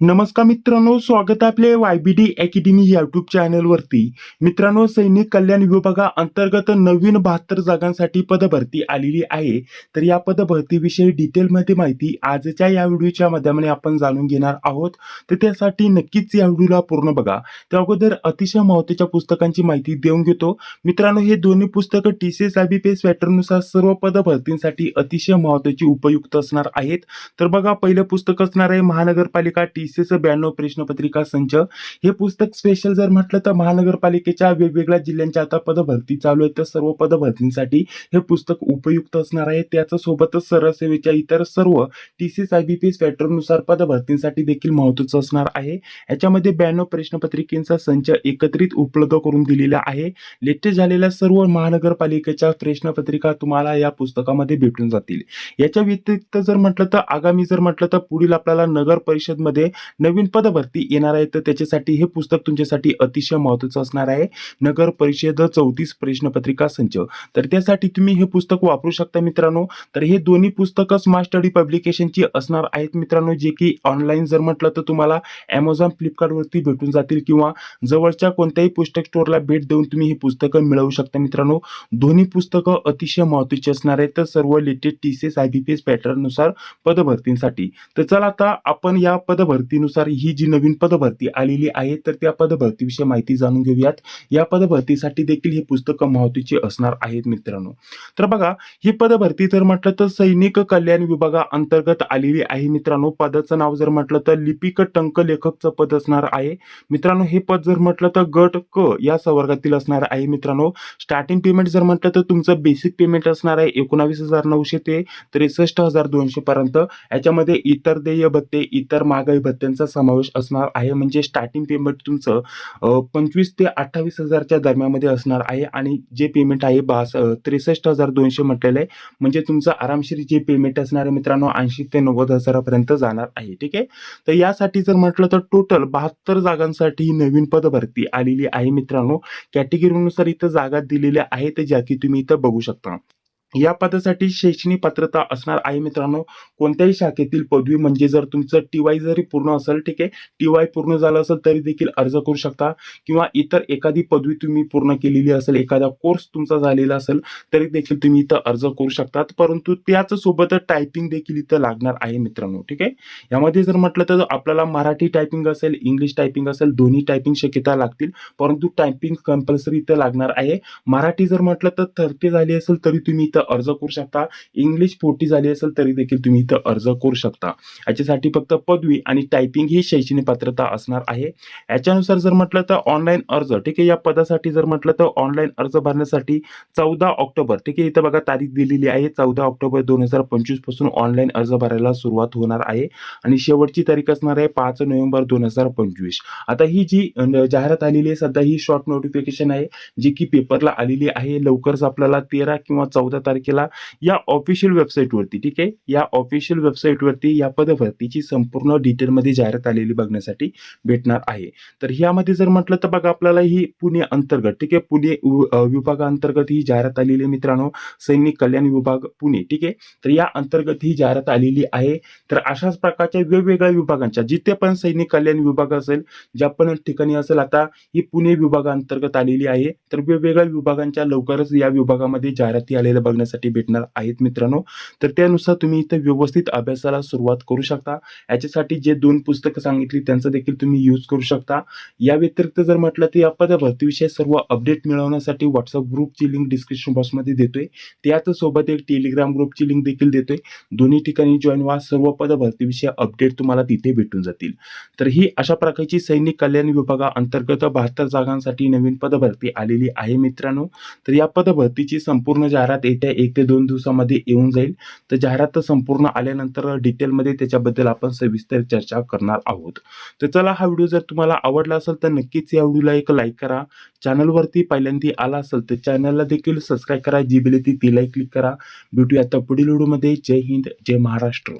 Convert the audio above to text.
नमस्कार मित्रांनो स्वागत आहे आपले Y B D academy YouTube चॅनलवरती मित्रांनो सैनिक कल्याण विभागा अंतर्गत नवीन बहात्तर जागांसाठी पदभरती आलेली आहे. तर या पदभरतीविषयी डिटेलमध्ये माहिती आजच्या या व्हिडिओच्या माध्यमाने आपण जाणून घेणार आहोत. तर त्यासाठी नक्कीच या व्हिडिओला पूर्ण बघा. त्या अगोदर अतिशय महत्त्वाच्या पुस्तकांची माहिती देऊन घेतो. मित्रांनो हे दोन्ही पुस्तकं T C S I B P S पॅटर्ननुसार सर्व पदभरतींसाठी अतिशय महत्त्वाची उपयुक्त असणार आहेत. तर बघा पहिलं पुस्तक असणार आहे महानगरपालिका टी सी ब्याण्णव प्रश्नपत्रिका संच. हे पुस्तक स्पेशल जर म्हटलं तर महानगरपालिकेच्या वेगवेगळ्या जिल्ह्यांच्या आता पदभरती चालू आहेत. तर सर्व पदभरतींसाठी हे पुस्तक उपयुक्त असणार आहे. त्याच्या सोबतच सरसेवेच्या इतर सर्व T C I B P S पॅटर्ननुसार पदभरतींसाठी देखील महत्त्वाचं असणार आहे. याच्यामध्ये ब्याण्णव प्रश्नपत्रिकेचा संच एकत्रित उपलब्ध करून दिलेला आहे. लेटेस्ट झालेल्या सर्व महानगरपालिकेच्या प्रश्नपत्रिका तुम्हाला या पुस्तकामध्ये भेटून जातील. याच्या व्यतिरिक्त जर म्हटलं तर आगामी जर म्हटलं तर पुढील आपल्याला नगर परिषदमध्ये नवीन पदभरती येणार आहे तर त्याच्यासाठी हे पुस्तक तुमच्यासाठी अतिशय महत्त्वाचं असणार आहे. नगर परिषद चौतीस प्रश्नपत्रिका संच. तर त्यासाठी तुम्ही हे पुस्तक वापरू शकता मित्रांनो. तर हे दोन्ही पुस्तकं स्मार्ट स्टडी पब्लिकेशनची असणार आहेत मित्रांनो जे की ऑनलाईन जर म्हटलं तर तुम्हाला ॲमेझॉन फ्लिपकार्टवरती भेटून जातील किंवा जवळच्या कोणत्याही पुस्तक स्टोअरला भेट देऊन तुम्ही ही पुस्तकं मिळवू शकता मित्रांनो. दोन्ही पुस्तकं अतिशय महत्त्वाची असणार आहेत. तर सर्व latest T C S I B P S पॅटर्ननुसार पदभरतींसाठी. तर चला आता आपण या पदभरती पदभरतीनुसार ही जी नवीन पदभरती आलेली आहे तर त्या पदभरतीविषयी माहिती जाणून घेऊयात. या पदभरतीसाठी देखील ही पुस्तकं महत्वाची असणार आहेत मित्रांनो. तर बघा ही पदभरती जर म्हटलं तर सैनिक कल्याण विभागा अंतर्गत आलेली आहे मित्रांनो. पदाचं नाव जर म्हटलं तर लिपिक टंक लेखकचं पद असणार आहे. मित्रांनो हे पद जर म्हटलं तर गट क या संवर्गातील असणार आहे मित्रांनो. स्टार्टिंग पेमेंट जर म्हटलं तर तुमचं बेसिक पेमेंट असणार आहे एकोणावीस हजार नऊशे ते त्रेसष्ट हजार दोनशे पर्यंत. याच्यामध्ये इतर देय भत्ते इतर महागाई भत्त्यांचा समावेश असणार आहे. म्हणजे स्टार्टिंग पेमेंट तुमचं पंचवीस ते अठ्ठावीस हजारच्या दरम्यानमध्ये असणार आहे. आणि जे पेमेंट आहे बास त्रेसष्ट हजार दोनशे म्हटलेलं आहे. म्हणजे तुमचं आरामशीर जे पेमेंट असणार आहे मित्रांनो ऐंशी ते नव्वद हजारापर्यंत जाणार आहे. ठीक आहे? तर यासाठी जर म्हटलं तर टोटल बहात्तर जागांसाठी ही नवीन पदभरती आलेली आहे मित्रांनो. कॅटेगरीनुसार इथं जागा दिलेल्या आहेत ज्या की तुम्ही इथं बघू शकता. या पदासाठी शैक्षणिक पात्रता असणार आहे मित्रांनो. कोणत्याही शाखेतील पदवी म्हणजे जर तुमचं टी वाय जरी पूर्ण असेल ठीक आहे. टी वाय पूर्ण झालं असेल तरी देखील अर्ज करू शकता. किंवा इतर एखादी पदवी तुम्ही पूर्ण केलेली असेल एखादा कोर्स तुमचा झालेला असेल तरी देखील तुम्ही इथं अर्ज करू शकतात. परंतु त्याच सोबत टायपिंग देखील इथं लागणार आहे मित्रांनो ठीक आहे. यामध्ये जर म्हटलं तर आपल्याला मराठी टायपिंग असेल इंग्लिश टायपिंग असेल दोन्ही टायपिंग शक्यता लागतील. परंतु टायपिंग कंपल्सरी इथं लागणार आहे. मराठी जर म्हटलं तर थर्टी झाली असेल तरी तुम्ही इथं अर्ज करू शकता. इंग्लिश फोर्टी झाली असेल तरी देखील तुम्ही इथं अर्ज करू शकता. याच्यासाठी फक्त पदवी आणि टायपिंग ही शैक्षणिक पात्रता असणार आहे. याच्यानुसार जर म्हटलं तर ऑनलाईन अर्ज ठीक आहे? या पदासाठी जर म्हटलं तर ऑनलाईन अर्ज भरण्यासाठी चौदा ऑक्टोबर ठीक आहे? इथं बघा तारीख दिलेली आहे. चौदा ऑक्टोबर दोन हजार पंचवीसपासून ऑनलाईन अर्ज भरायला सुरुवात होणार आहे. आणि शेवटची तारीख असणार आहे पाच नोव्हेंबर दोन हजार पंचवीस. आता ही जी जाहिरात आलेली आहे सध्या ही शॉर्ट नोटिफिकेशन आहे जी की पेपरला आलेली आहे. लवकरच आपल्याला तेरा किंवा चौदा तारखेला या ऑफिशियल वेबसाईटवरती ठीक आहे? या ऑफिशियल वेबसाईटवरती या पदभरतीची संपूर्ण डिटेलमध्ये जाहिरात आलेली बघण्यासाठी भेटणार आहे. तर ह्यामध्ये जर म्हटलं तर बघा आपल्याला ही पुणे अंतर्गत ठीक आहे? पुणे विभागाअंतर्गत ही जाहिरात आलेली आहे मित्रांनो. सैनिक कल्याण विभाग पुणे ठीक आहे? तर या अंतर्गत ही जाहिरात आलेली आहे. तर अशाच प्रकारच्या वेगवेगळ्या विभागांच्या जिथे पण सैनिक कल्याण विभाग असेल ज्या पण ठिकाणी असेल आता ही पुणे विभागाअंतर्गत आलेली आहे. तर वेगवेगळ्या विभागांच्या लवकरच या विभागामध्ये जाहिराती आलेल्या करण्यासाठी भेटणार आहेत मित्रांनो. तर त्यानुसार तुम्ही इथं व्यवस्थित अभ्यासाला सुरुवात करू शकता. याच्यासाठी जे दोन पुस्तकं सांगितली त्यांचा देखील तुम्ही यूज करू शकता. या व्यतिरिक्त जर म्हटलं तर या पदभरतीविषयी सर्व अपडेट मिळवण्यासाठी व्हॉट्सअप ग्रुपची लिंक डिस्क्रिप्शन बॉक्समध्ये देतोय. त्याच सोबत एक टेलिग्राम ग्रुपची लिंक देखील देतोय. दोन्ही ठिकाणी जॉईन व्हा. सर्व पदभरतीविषयी अपडेट तुम्हाला तिथे भेटून जातील. तर ही अशा प्रकारची सैनिक कल्याण विभागा अंतर्गत बहात्तर जागांसाठी नवीन पदभरती आलेली आहे मित्रांनो. तर या पदभरतीची संपूर्ण जाहिरात येत्या एक ते दोन दिवसामध्ये येऊन जाईल. तर जाहिरात संपूर्ण आल्यानंतर डिटेलमध्ये त्याच्याबद्दल आपण सविस्तर चर्चा करणार आहोत. तर चला हा व्हिडिओ जर तुम्हाला आवडला असेल तर नक्कीच या व्हिडिओला एक लाईक करा. चॅनलवरती पहिल्यांदा आला असेल तर चॅनलला देखील सबस्क्राईब करा. जी बिल ती तिलाही क्लिक करा. भेटूया आता पुढील व्हिडिओमध्ये. जय हिंद जय महाराष्ट्र.